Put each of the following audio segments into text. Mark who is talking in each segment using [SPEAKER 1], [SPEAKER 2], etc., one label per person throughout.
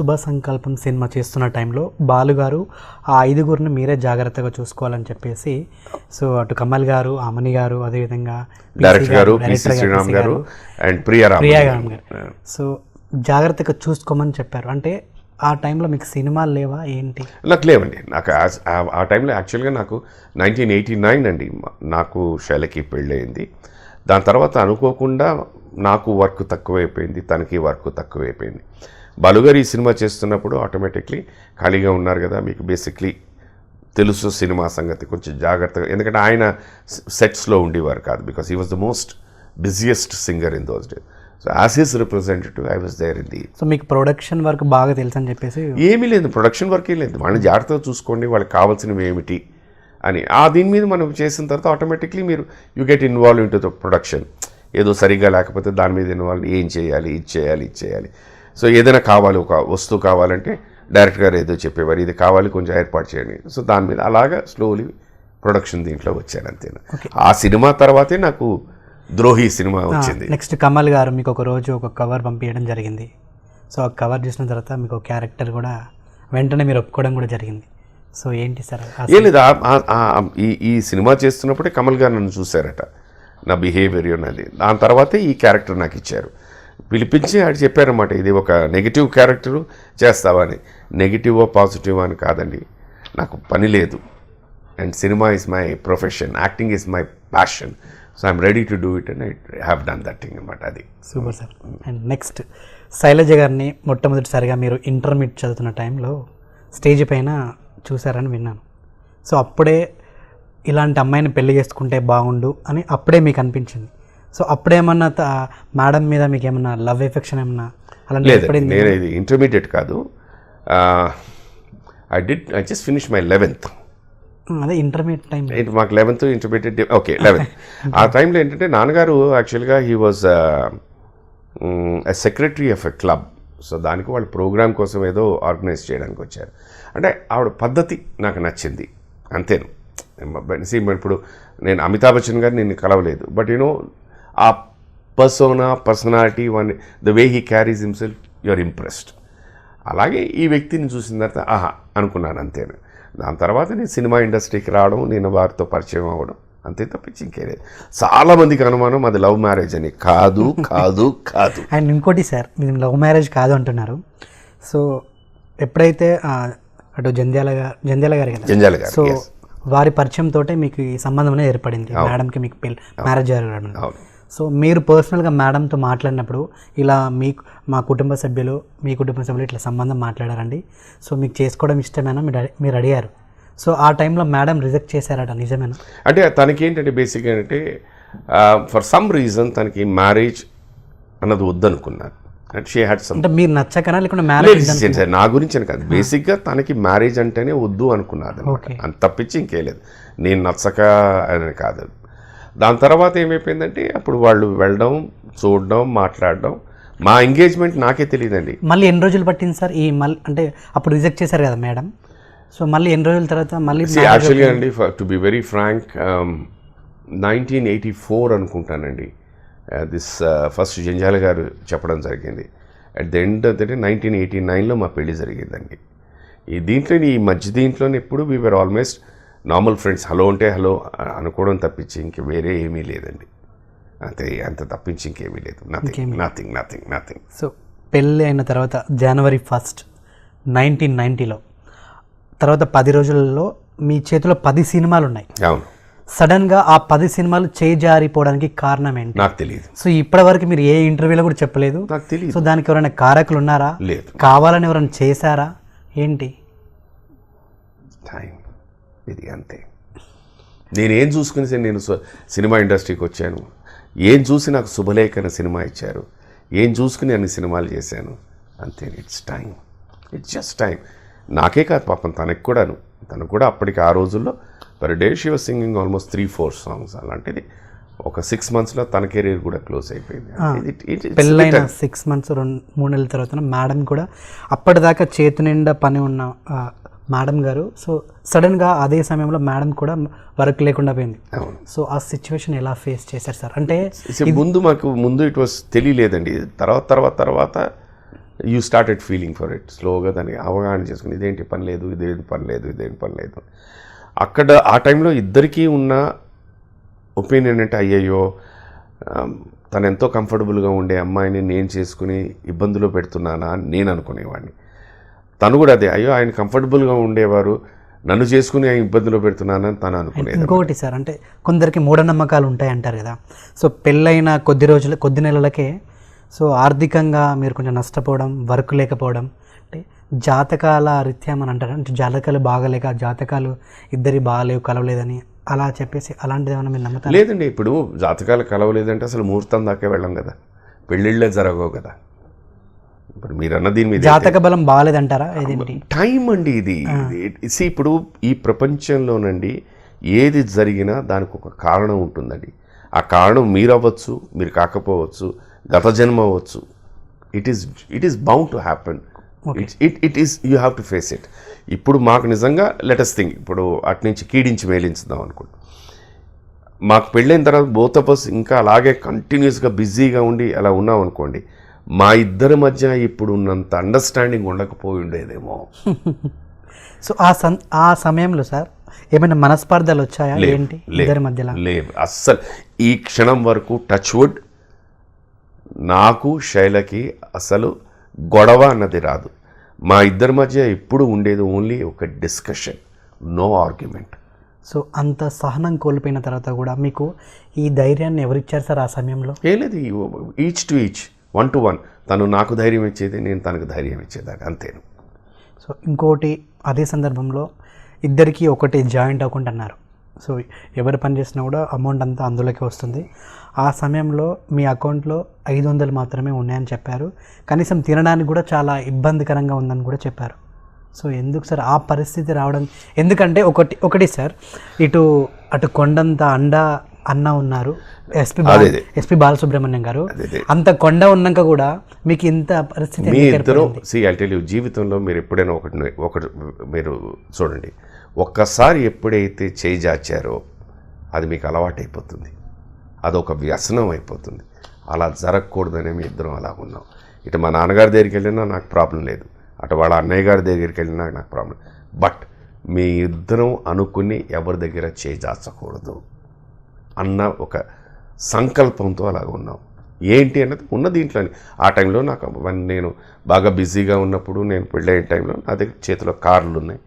[SPEAKER 1] శుభ సంకల్పం సినిమా చేస్తున్న టైంలో బాలు గారు ఆ ఐదుగురిని మీరే జాగ్రత్తగా చూసుకోవాలని చెప్పేసి సో అటు కమల్ గారు అమని గారు అదేవిధంగా
[SPEAKER 2] డైరెక్టర్ గారు
[SPEAKER 1] గారు,
[SPEAKER 2] శ్రీరామ్
[SPEAKER 1] PC
[SPEAKER 2] గారు అండ్
[SPEAKER 1] ప్రియా గారు. సో జాగ్రత్తగా చూసుకోమని చెప్పారు. అంటే ఆ టైంలో మీకు సినిమాలు లేవా? ఏంటి?
[SPEAKER 2] నాకు లేవండి. నాకు ఆ- టైంలో యాక్చువల్గా నాకు నైన్టీన్ ఎయిటీ నైన్ అండి. నాకు శైలకి పెళ్ళయింది. దాని తర్వాత అనుకోకుండా నాకు వర్క్ తక్కువైపోయింది తనకి వర్క్ తక్కువైపోయింది. బలుగారు ఈ సినిమా చేస్తున్నప్పుడు ఆటోమేటిక్లీ ఖాళీగా ఉన్నారు కదా మీకు బేసిక్లీ తెలుసు సినిమా సంగతి కొంచెం జాగ్రత్తగా ఎందుకంటే ఆయన సెట్స్లో ఉండేవారు కాదు because he was the most busiest singer in those day so as his representative I was there in the
[SPEAKER 1] so మీకు ప్రొడక్షన్ వర్క్ బాగా తెలుసు అని చెప్పేసి?
[SPEAKER 2] ఏమీ లేదు ప్రొడక్షన్ వర్క్ ఏం లేదు. వాళ్ళని జాగ్రత్తగా చూసుకోండి వాళ్ళకి కావాల్సినవి ఏమిటి అని. ఆ దీని మీద మనం చేసిన తర్వాత ఆటోమేటిక్లీ మీరు you get involve into the production ఏదో సరిగ్గా లేకపోతే దాని మీద ఇన్వాల్వ్ ఏం చేయాలి ఇది చేయాలి ఇది చేయాలి. సో ఏదైనా కావాలి ఒక వస్తువు కావాలంటే డైరెక్టర్ గారు ఏదో చెప్పేవారు ఇది కావాలి కొంచెం ఏర్పాటు చేయండి. సో దాని మీద అలాగా స్లోలీ ప్రొడక్షన్ దీంట్లో వచ్చాను అంతే ఆ సినిమా తర్వాతే నాకు ద్రోహి సినిమా వచ్చింది.
[SPEAKER 1] నెక్స్ట్ కమల్ గారు మీకు ఒక రోజు ఒక కవర్ పంపించడం జరిగింది. సో ఆ కవర్ చూసిన తర్వాత మీకు ఒక క్యారెక్టర్ కూడా వెంటనే మీరు ఒప్పుకోవడం కూడా జరిగింది. సో ఏంటి సార్
[SPEAKER 2] ఏం లేదు ఈ సినిమా చేస్తున్నప్పుడే కమల్ గారు నన్ను చూశారట. నా బిహేవియర్ ఉన్నది దాని తర్వాతే ఈ క్యారెక్టర్ నాకు ఇచ్చారు. పిలిపించి ఆడు చెప్పారన్నమాట ఇది ఒక నెగిటివ్ క్యారెక్టరు చేస్తావని నెగిటివో పాజిటివ్ అని కాదండి. నాకు పని లేదు. And cinema is my profession acting is my passion so I'm ready to do it and I have done that thing అనమాట అది.
[SPEAKER 1] Super sir and next Shailaja గారిని మొట్టమొదటిసారిగా మీరు ఇంటర్మీడియట్ చదువుతున్న టైంలో స్టేజ్ పైన చూసారని విన్నాను. సో అప్పుడే ఇలాంటి అమ్మాయిని పెళ్ళి చేసుకుంటే బాగుండు అని అప్పుడే మీకు అనిపించింది. సో అప్పుడేమన్నా మేడం మీద మీకు ఏమన్నా లవ్ ఎఫెక్షన్ ఏమన్నా అలాంటి
[SPEAKER 2] నేను ఇది ఇంటర్మీడియట్ కాదు. I did I just finish my eleventh
[SPEAKER 1] అదే ఇంటర్మీడియట్ టైం.
[SPEAKER 2] మాకు లెవెన్త్ ఇంటర్మీడియట్ ఓకే లెవెన్త్ ఆ టైంలో ఏంటంటే నాన్నగారు యాక్చువల్గా he was secretary of a club so దానికి వాళ్ళు ప్రోగ్రామ్ కోసం ఏదో ఆర్గనైజ్ చేయడానికి వచ్చారు. అంటే ఆవిడ పద్ధతి నాకు నచ్చింది. అంతేను. సీ ఇప్పుడు నేను అమితాబ్ బచ్చన్ గారు నిన్ను కలవలేదు. బట్ యూనో ఆ persona personality one the way he carries himself you are impressed అలాగే ఈ వ్యక్తిని చూసిన తర్వాత ఆహా అనుకున్నాను అంతేను? దాని తర్వాత నేను సినిమా ఇండస్ట్రీకి రావడం నేను వారితో పరిచయం అవ్వడం అంతే తప్పించి ఇంకే లేదు. చాలామందికి అనుమానం అది లవ్ మ్యారేజ్ అని. కాదు కాదు కాదు.
[SPEAKER 1] అండ్ ఇంకోటి సార్ మీరు లవ్ మ్యారేజ్ కాదు అంటున్నారు. సో ఎప్పుడైతే అటు జంధ్యాల గారు జంధ్యాల గారు కదా?
[SPEAKER 2] జంజాల గారు
[SPEAKER 1] సో. వారి పరిచయం తోటే మీకు ఈ సంబంధం అనేది ఏర్పడింది. మేడంకి మీకు పెళ్ళి మ్యారేజ్ జరగడం. సో మీరు పర్సనల్గా మేడంతో మాట్లాడినప్పుడు ఇలా మీకు మా కుటుంబ సభ్యులు మీ కుటుంబ సభ్యులు ఇట్లా సంబంధం మాట్లాడారండి. సో మీకు చేసుకోవడం ఇష్టమేనా? మీరు అడి- మీరు అడిగారు. సో ఆ టైంలో మేడం రిజెక్ట్ చేశారట నిజమేనా?
[SPEAKER 2] అంటే తనకి ఏంటంటే బేసిక్గా అంటే ఫర్ సమ్ రీజన్ తనకి మ్యారేజ్ అన్నది వద్దనుకున్నారు. అండ్ షీ హ్యాడ్ సమ్
[SPEAKER 1] అంటే మీరు నచ్చకనా లేకుంటే మ్యారేజ్
[SPEAKER 2] నా గురించి అని కాదు. బేసిక్గా తనకి మ్యారేజ్ అంటేనే వద్దు అనుకున్నది
[SPEAKER 1] Okay.
[SPEAKER 2] అంత తప్పించి ఇంకే లేదు. నేను నచ్చక అని కాదు. దాని తర్వాత ఏమైపోయిందంటే అప్పుడు వాళ్ళు వెళ్ళడం చూడడం మాట్లాడడం. మా ఎంగేజ్మెంట్ నాకే తెలియదండి.
[SPEAKER 1] మళ్ళీ ఎన్ని రోజులు పట్టింది సార్ ఈ మళ్ళీ అంటే అప్పుడు రిజెక్ట్ చేశారు కదా మేడం. సో మళ్ళీ ఎన్ని రోజుల తర్వాత మళ్ళీ
[SPEAKER 2] యాక్చువల్గా అండి to be very frank nineteen eighty four అనుకుంటానండి. దిస్ ఫస్ట్ జంజాల గారు చెప్పడం జరిగింది. At the end of the day nineteen eighty నైన్లో మా పెళ్ళి జరిగిందండి. ఈ దీంట్లో ఈ మధ్య దీంట్లోనే ఎప్పుడు we were almost normal friends hello అంటే హలో అనుకోవడం తప్పించి ఇంక వేరే ఏమీ లేదండి. అంతే అంత తప్పించి ఇంకేమీ లేదు. Nothing nothing nothing nothing
[SPEAKER 1] so పెళ్ళి అయిన తర్వాత జనవరి ఫస్ట్ నైన్టీన్ నైంటీలో తర్వాత పది రోజులలో మీ చేతిలో పది సినిమాలు ఉన్నాయి
[SPEAKER 2] అవును.
[SPEAKER 1] సడన్గా ఆ పది సినిమాలు చేయి జారిపోవడానికి కారణం ఏంటి?
[SPEAKER 2] నాకు తెలియదు
[SPEAKER 1] సో ఇప్పటి వరకు మీరు ఏ ఇంటర్వ్యూలో కూడా చెప్పలేదు.
[SPEAKER 2] నాకు తెలియదు
[SPEAKER 1] సో దానికి ఎవరైనా కారకులు ఉన్నారా
[SPEAKER 2] లేదు.
[SPEAKER 1] కావాలని ఎవరైనా చేశారా? ఏంటి?
[SPEAKER 2] టైం. ఇది అంతే. నేనేం చూసుకుని నేను సినిమా ఇండస్ట్రీకి వచ్చాను. ఏం చూసి నాకు శుభలేఖ అనే సినిమా ఇచ్చారు. ఏం చూసుకుని అన్ని సినిమాలు చేశాను. అంతే. It's time it's just time నాకే కాదు పాపం తనకి కూడాను. తనకు కూడా అప్పటికి ఆ రోజుల్లో per day she was singing almost three four songs అలాంటిది ఒక సిక్స్ మంత్స్లో తన కెరీర్ కూడా క్లోజ్ అయిపోయింది.
[SPEAKER 1] పెళ్ళైన సిక్స్ మంత్స్ రెండు మూడు నెలల తర్వాత మేడం కూడా అప్పటిదాకా చేతి నిండా పని ఉన్న మేడం గారు. సో సడన్గా అదే సమయంలో మేడం కూడా వర్క్ లేకుండా పోయింది. సో ఆ సిచ్యువేషన్ ఎలా ఫేస్ చేశారు సార్? అంటే
[SPEAKER 2] ముందు మాకు ముందు ఇట్ వాస్ తెలియలేదండి. తర్వాత తర్వాత తర్వాత you started feeling for it స్లోగా దాన్ని అవగాహన చేసుకుని ఇదేంటి పని లేదు ఇదేంటి పని లేదు ఇదేంటి పని లేదు. అక్కడ ఆ టైంలో ఇద్దరికీ ఉన్న ఒపీనియన్ అంటే అయ్యయ్యో తను ఎంతో కంఫర్టబుల్గా ఉండే అమ్మాయిని నేను చేసుకుని ఇబ్బందులో పెడుతున్నానా? అని నేను అనుకునేవాడిని. తను కూడా అదే అయ్యో ఆయన కంఫర్టబుల్గా ఉండేవారు. నన్ను చేసుకుని ఆయన ఇబ్బందులో పెడుతున్నానని తను అనుకునేది
[SPEAKER 1] ఇంకొకటి సార్ అంటే కొందరికి మూఢనమ్మకాలు ఉంటాయి అంటారు కదా. సో పెళ్ళైన కొద్ది రోజులు కొద్ది నెలలకే సో ఆర్థికంగా మీరు కొంచెం నష్టపోవడం వర్క్ లేకపోవడం అంటే జాతకాల రీత్యా మనం అంటారు? అంటే జాతకాలు బాగలేక జాతకాలు ఇద్దరి బాగలేవు కలవలేదని అలా చెప్పేసి అలాంటిది ఏమైనా మీరు నమ్ముతారు?
[SPEAKER 2] లేదండి ఇప్పుడు జాతకాలు కలవలేదంటే అసలు ముహూర్తం దాకా వెళ్ళం కదా. పెళ్ళిళ్ళే జరగవు కదా. ఇప్పుడు మీరన్న దీని మీద
[SPEAKER 1] జాతక బలం బాగలేదంటారా
[SPEAKER 2] టైం అండి ఇది. See, ఇప్పుడు ఈ ప్రపంచంలోనండి ఏది జరిగినా దానికి ఒక కారణం ఉంటుందండి. ఆ కారణం మీరు అవ్వచ్చు మీరు కాకపోవచ్చు గత జన్మ అవ్వచ్చు. It is it is bound to happen it it it is you have to face it ఇప్పుడు మాకు నిజంగా లెటస్ థింగ్ ఇప్పుడు అటు నుంచి కీడించి మేలించుదాం అనుకుంటు మాకు పెళ్ళైన తర్వాత బోత్ ఆఫ్ us ఇంకా అలాగే కంటిన్యూస్గా బిజీగా ఉండి అలా ఉన్నాం అనుకోండి మా ఇద్దరి మధ్య ఇప్పుడు ఉన్నంత అండర్స్టాండింగ్ ఉండకపోయి ఉండేదేమో.
[SPEAKER 1] సో ఆ సం ఆ సమయంలో సార్ ఏమైనా మనస్పర్ధలు వచ్చాయా? ఏంటి? ఇద్దరి మధ్యలో?
[SPEAKER 2] లేవు. అస్సలు ఈ క్షణం వరకు టచ్ వుడ్ నాకు శైలకి అసలు గొడవ అన్నది రాదు. మా ఇద్దరి మధ్య ఎప్పుడు ఉండేది ఓన్లీ ఒక డిస్కషన్ నో ఆర్గ్యుమెంట్.
[SPEAKER 1] సో అంత సహనం కోల్పోయిన తర్వాత కూడా మీకు ఈ ధైర్యాన్ని ఎవరిచ్చారు సార్ ఆ సమయంలో?
[SPEAKER 2] ఏం లేదు each to each one to one. తను నాకు ధైర్యం ఇచ్చేది నేను తనకు ధైర్యం ఇచ్చేదాన్ని అంతేను.
[SPEAKER 1] సో ఇంకోటి అదే సందర్భంలో ఇద్దరికి ఒకటి జాయింట్ అకౌంట్ అన్నారు. సో ఎవరు పని చేసినా కూడా అమౌంట్ అంతా అందులోకి వస్తుంది. ఆ సమయంలో మీ అకౌంట్లో ఐదు వందలు మాత్రమే ఉన్నాయని చెప్పారు. కనీసం తినడానికి కూడా చాలా ఇబ్బందికరంగా ఉందని కూడా చెప్పారు. సో ఎందుకు సార్? ఆ పరిస్థితి రావడం ఎందుకంటే ఒకటి ఒకటి సార్ ఇటు అటు కొండంత అండ అన్న ఉన్నారు. ఎస్పి. ఎస్పి బాలసుబ్రహ్మణ్యం గారు. అంత కొండ ఉన్నాక కూడా మీకు ఇంత పరిస్థితి
[SPEAKER 2] జీవితంలో మీరు ఎప్పుడైనా ఒకటి ఒకటి మీరు చూడండి. ఒక్కసారి ఎప్పుడైతే చేయి జాచారో అది మీకు అలవాటైపోతుంది. అదొక వ్యసనం అయిపోతుంది. అలా జరగకూడదనే మీ ఇద్దరం అలా ఉన్నాం. ఇటు మా నాన్నగారి దగ్గరికి వెళ్ళినా నాకు ప్రాబ్లం లేదు. అటు వాళ్ళ అన్నయ్య గారి దగ్గరికి వెళ్ళినా నాకు ప్రాబ్లం బట్ మీ ఇద్దరం అనుకుని ఎవరి దగ్గర చేయి అన్న ఒక సంకల్పంతో అలాగ ఉన్నాం. ఏంటి అన్నది ఉన్న దీంట్లోని. ఆ టైంలో నాకు నేను బాగా బిజీగా ఉన్నప్పుడు నేను పెళ్ళైన టైంలో నా దగ్గర చేతిలో కార్లు ఉన్నాయి.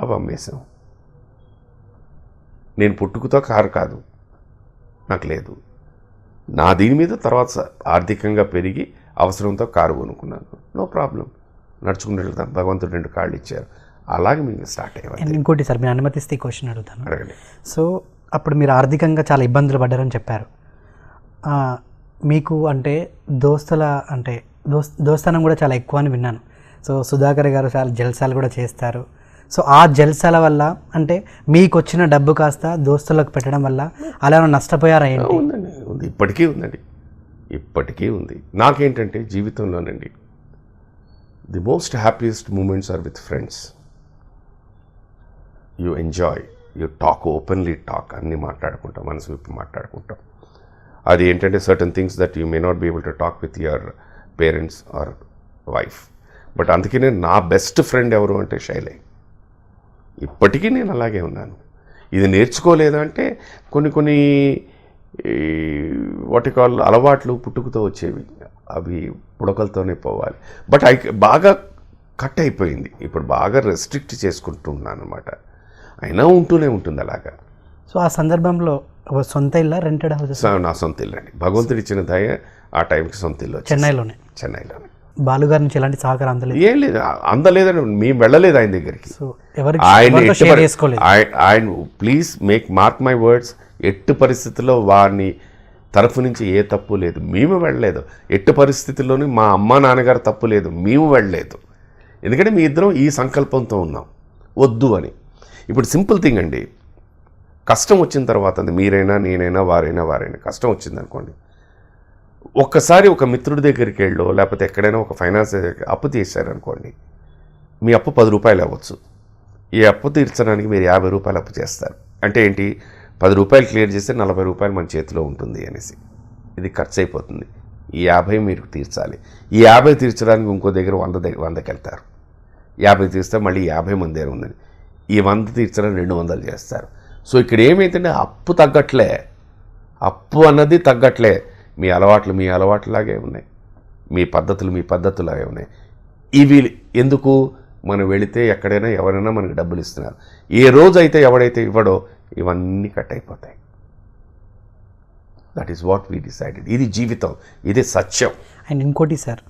[SPEAKER 2] అవి అమ్మేశాం నేను పుట్టుకతో కారు కాదు. నాకు లేదు. నా దీని మీద తర్వాత ఆర్థికంగా పెరిగి అవసరంతో కారు కొనుక్కున్నాను. No problem. నడుచుకుని వెళ్తాను భగవంతుడు రెండు కాళ్ళు ఇచ్చారు. అలాగే మీకు స్టార్ట్ అయ్యాను
[SPEAKER 1] ఇంకోటి సార్ మీరు అనుమతిస్తే ఈ క్వశ్చన్ అడుగుతాను.
[SPEAKER 2] అడగండి.
[SPEAKER 1] సో అప్పుడు మీరు ఆర్థికంగా చాలా ఇబ్బందులు పడ్డారని చెప్పారు. మీకు అంటే దోస్తుల అంటే దోస్ దోస్తానం కూడా చాలా ఎక్కువ అని విన్నాను. సో సుధాకర్ గారు చాలా జల్సాలు కూడా చేస్తారు. సో ఆ జల్సాల వల్ల అంటే మీకు వచ్చిన డబ్బు కాస్త దోస్తులకు పెట్టడం వల్ల అలా ఏమైనా నష్టపోయారా ఏంటి?
[SPEAKER 2] ఉందండి ఉంది. ఇప్పటికీ ఉందండి. ఇప్పటికీ ఉంది. నాకేంటంటే జీవితంలోనండి the most happiest moments are with friends you enjoy you talk openly talk అన్నీ మాట్లాడుకుంటాం మనసు విప్పి మాట్లాడుకుంటాం. అది ఏంటంటే certain things that you may not be able to talk with your parents or wife but అందుకనే నా బెస్ట్ ఫ్రెండ్ ఎవరు అంటే శైలే. ఇప్పటికీ నేను అలాగే ఉన్నాను. ఇది నేర్చుకోలేదా అంటే కొన్ని కొన్ని వాటి కాల్ అలవాట్లు పుట్టుకతో వచ్చేవి. అవి పుడకలతోనే పోవాలి. బట్ ఐ బాగా కట్ అయిపోయింది. ఇప్పుడు బాగా రెస్ట్రిక్ట్ చేసుకుంటున్నాను అనమాట అయినా ఉంటూనే ఉంటుంది అలాగా.
[SPEAKER 1] సో ఆ సందర్భంలో సొంత ఇల్లా? రెంటెడ్ హౌస్
[SPEAKER 2] నా సొంత ఇల్లు అండి భగవంతుడు ఇచ్చిన దయ ఆ టైంకి సొంత ఇల్లు
[SPEAKER 1] చెన్నైలోనే.
[SPEAKER 2] చెన్నైలోనే.
[SPEAKER 1] బాలుగారి నుంచి ఎలాంటి సహకారం అందలేదు?
[SPEAKER 2] ఏం లేదు. అందలేదని మేము వెళ్ళలేదు ఆయన దగ్గరికి.
[SPEAKER 1] సో
[SPEAKER 2] ఆయన ఆయన please make mark my words ఎట్టి పరిస్థితుల్లో వారిని తరఫు నుంచి ఏ తప్పు లేదు. మేము వెళ్ళలేదు. ఎట్టి పరిస్థితుల్లోనూ మా అమ్మ నాన్నగారు తప్పు లేదు. మేము వెళ్ళలేదు. ఎందుకంటే మీ ఇద్దరం ఈ సంకల్పంతో ఉన్నాం. వద్దు అని. ఇప్పుడు సింపుల్ థింగ్ అండి. కష్టం వచ్చిన తర్వాత మీరైనా నేనైనా వారైనా వారైనా కష్టం వచ్చింది అనుకోండి ఒక్కసారి ఒక మిత్రుడి దగ్గరికి వెళ్ళో లేకపోతే ఎక్కడైనా ఒక ఫైనాన్స్ అప్పు తీశారనుకోండి. మీ అప్పు పది రూపాయలు అవ్వచ్చు. ఈ అప్పు తీర్చడానికి మీరు యాభై రూపాయలు అప్పు చేస్తారు. అంటే ఏంటి? పది రూపాయలు క్లియర్ చేస్తే నలభై రూపాయలు మన చేతిలో ఉంటుంది అనేసి. ఇది ఖర్చు అయిపోతుంది ఈ యాభై మీరు తీర్చాలి. ఈ యాభై తీర్చడానికి ఇంకో దగ్గర వంద దగ్గర వందకి వెళ్తారు. యాభై తీస్తే మళ్ళీ యాభై మంది దగ్గర ఉందని. ఈ వంద తీర్చడానికి రెండు వందలు చేస్తారు. సో ఇక్కడ ఏమైతుందంటే అప్పు తగ్గట్లే. అప్పు అన్నది తగ్గట్లే. మీ అలవాట్లు మీ అలవాట్లాగే ఉన్నాయి. మీ పద్ధతులు మీ పద్ధతులాగే ఉన్నాయి. ఇవి ఎందుకు మనం వెళితే ఎక్కడైనా ఎవరైనా మనకి డబ్బులు ఇస్తున్నారు. ఏ రోజు అయితే ఎవడైతే ఇవ్వడో ఇవన్నీ కట్ అయిపోతాయి. That is what we decided ఇది జీవితం. ఇది సత్యం.
[SPEAKER 1] అండ్ ఇంకోటి సార్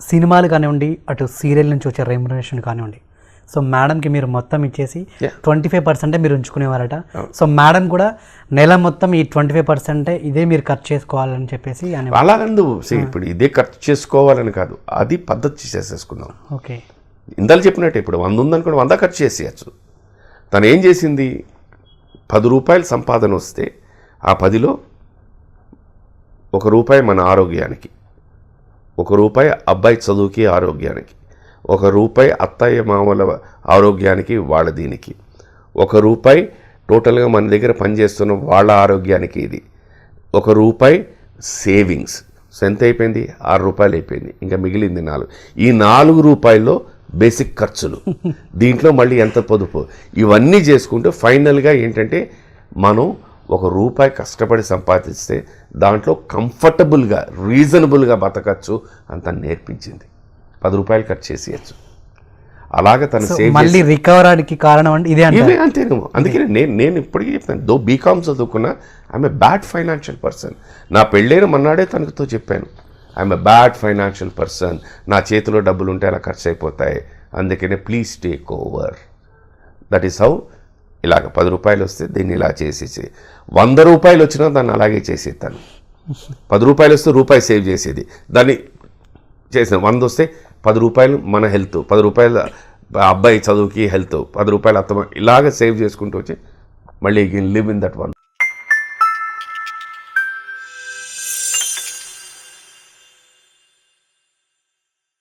[SPEAKER 1] సినిమాలు కానివ్వండి అటు సీరియల్ నుంచి వచ్చే రెమ్యునరేషన్ కానివ్వండి సో మేడంకి మీరు మొత్తం ఇచ్చేసి. ట్వంటీ ఫైవ్ పర్సెంటే మీరు ఉంచుకునేవారట. సో మేడం కూడా నెల మొత్తం ఈ ట్వంటీ ఫైవ్ పర్సెంటే ఇదే మీరు ఖర్చు చేసుకోవాలని చెప్పేసి
[SPEAKER 2] అలాగందు see, ఇప్పుడు ఇదే ఖర్చు చేసుకోవాలని కాదు. అది పద్ధతి చేసేసుకున్నాం
[SPEAKER 1] ఓకే.
[SPEAKER 2] ఇందాలు చెప్పినట్టు ఇప్పుడు వంద ఉందనుకోండి వంద ఖర్చు చేసేయచ్చు. తను ఏం చేసింది? పది రూపాయలు సంపాదన వస్తే ఆ పదిలో ఒక రూపాయి మన ఆరోగ్యానికి ఒక రూపాయి అబ్బాయి చదువుకి ఆరోగ్యానికి ఒక రూపాయి అత్తయ్య మామల ఆరోగ్యానికి వాళ్ళ దీనికి. ఒక రూపాయి టోటల్గా మన దగ్గర పనిచేస్తున్న వాళ్ళ ఆరోగ్యానికి ఇది. ఒక రూపాయి సేవింగ్స్. సో ఎంత అయిపోయింది? ఆరు రూపాయలు అయిపోయింది. ఇంకా మిగిలింది నాలుగు. ఈ నాలుగు రూపాయల్లో బేసిక్ ఖర్చులు. దీంట్లో మళ్ళీ ఎంత పొదుపు? ఇవన్నీ చేసుకుంటే ఫైనల్గా ఏంటంటే మనం ఒక రూపాయి కష్టపడి సంపాదిస్తే దాంట్లో కంఫర్టబుల్గా రీజనబుల్గా బతకచ్చు అంత నేర్పించింది. పది రూపాయలు ఖర్చు చేసేయచ్చు. అలాగ తను సేవ్
[SPEAKER 1] మళ్ళీ రికవర్ అవడానికి కారణం అంటే ఇదే అంటే
[SPEAKER 2] అంతేనేమో. అందుకని నేను నేను ఇప్పటికీ చెప్తాను. దో బీకామ్ చదువుకున్నా I'm a bad financial person నా పెళ్ళైన మన్నాడే తనతో చెప్పాను. I'm a bad financial person నా చేతిలో డబ్బులు ఉంటే అలా ఖర్చు అయిపోతాయి అందుకనే please take over that is how ఇలాగ పది రూపాయలు వస్తే దీన్ని ఇలా చేసేసి వంద రూపాయలు వచ్చినా దాన్ని అలాగే చేసేస్తాను పది రూపాయలు వస్తే రూపాయి సేవ్ చేసేది. దాన్ని చేసిన వంద వస్తే పది రూపాయలు మన హెల్త్ పది రూపాయలు అబ్బాయి చదువుకి హెల్త్ పది రూపాయలు అత్తమ్మ ఇలాగ సేవ్ చేసుకుంటూ వచ్చి మళ్ళీ లివ్ ఇన్ దట్ వన్